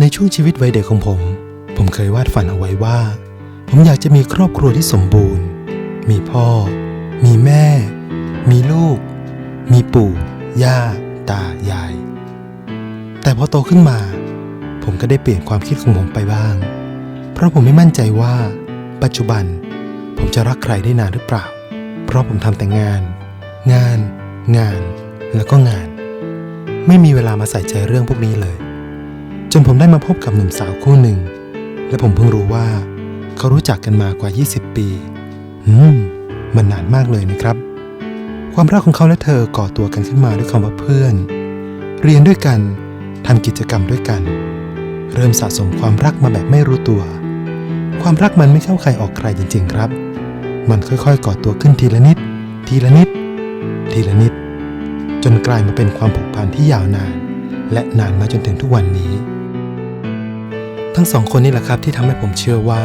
ในช่วงชีวิตวัยเด็กของผม ผมเคยวาดฝันเอาไว้ว่า ผมอยากจะมีครอบครัวที่สมบูรณ์ มีพ่อ มีแม่ มีลูก มีปู่ ย่า ตา ยาย แต่พอโตขึ้นมา ผมก็ได้เปลี่ยนความคิดของผมไปบ้าง เพราะผมไม่มั่นใจว่า ปัจจุบัน ผมจะรักใครได้นานหรือเปล่า เพราะผมทำแต่งาน งาน งาน แล้วก็งาน ไม่มีเวลามาใส่ใจเรื่องพวกนี้เลย จนผมได้มาพบกับหนุ่มสาวคู่หนึ่ง และผมเพิ่งรู้ว่า เขารู้จักกันมากว่า 20 ปี อืม มันนานมากเลยนะครับ ความรักของเขาและเธอก่อตัวกันขึ้นมาด้วยคำว่าเพื่อน เรียนด้วยกันทำกิจกรรมด้วยกัน เริ่มสะสมความรักมาแบบไม่รู้ตัว ความรักมันไม่เข้าใครออกใครจริง ๆ ครับ มันค่อยๆ ก่อตัวขึ้นทีละนิด ทีละนิด ทีละนิด จนกลายมาเป็นความผูกพันที่ยาวนานและนานมาจนถึงทุกวันนี้ ทั้งสองคนนี่แหละครับที่ทำให้ผมเชื่อว่า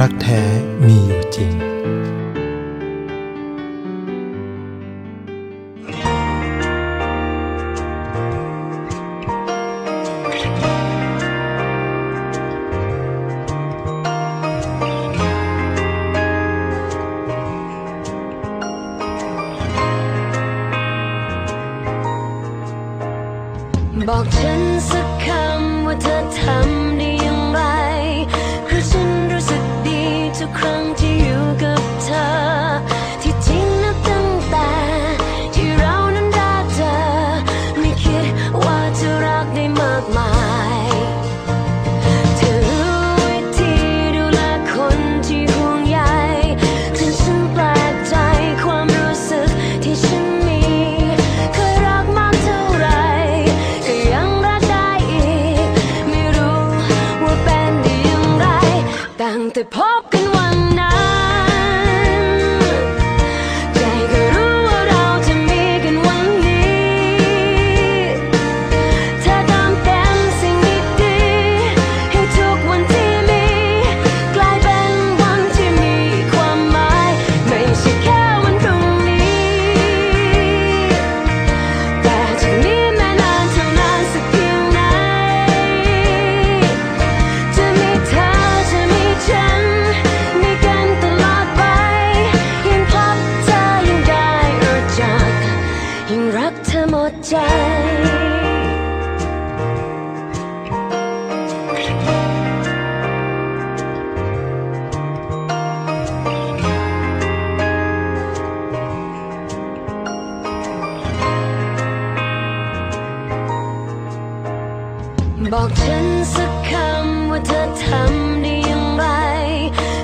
รักแท้มีอยู่จริง บอกฉันสักคำว่าเธอทำ ตั้ง ใจบอกฉันสักคำว่าเธอทำได้อย่างไร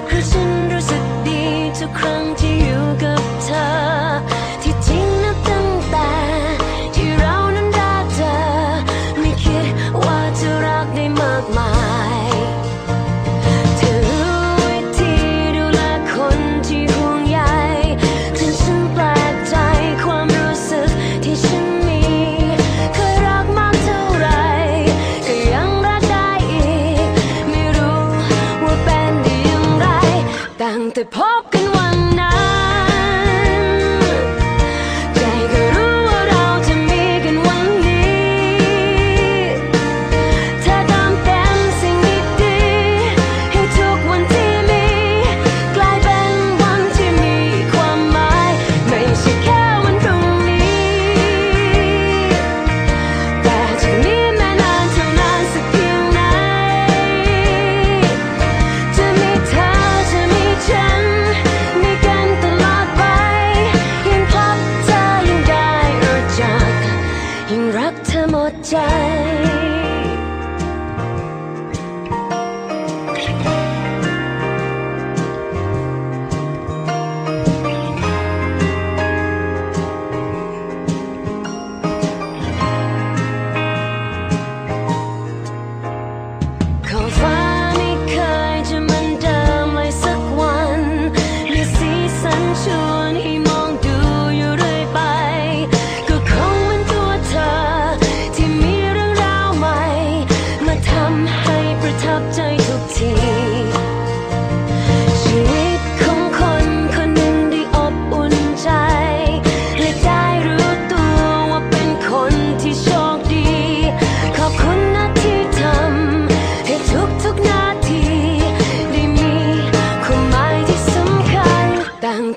เพราะฉันรู้สึกดีทุกครั้ง ได้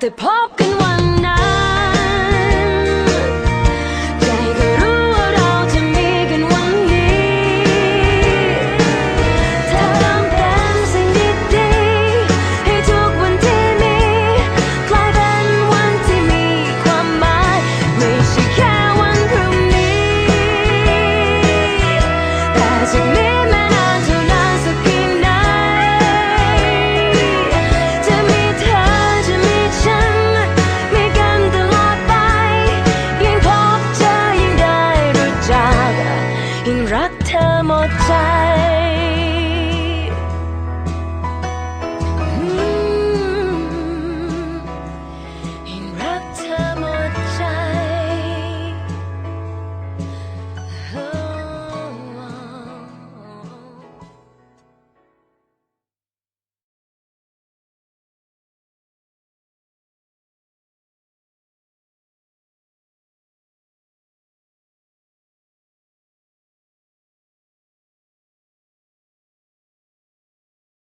te pas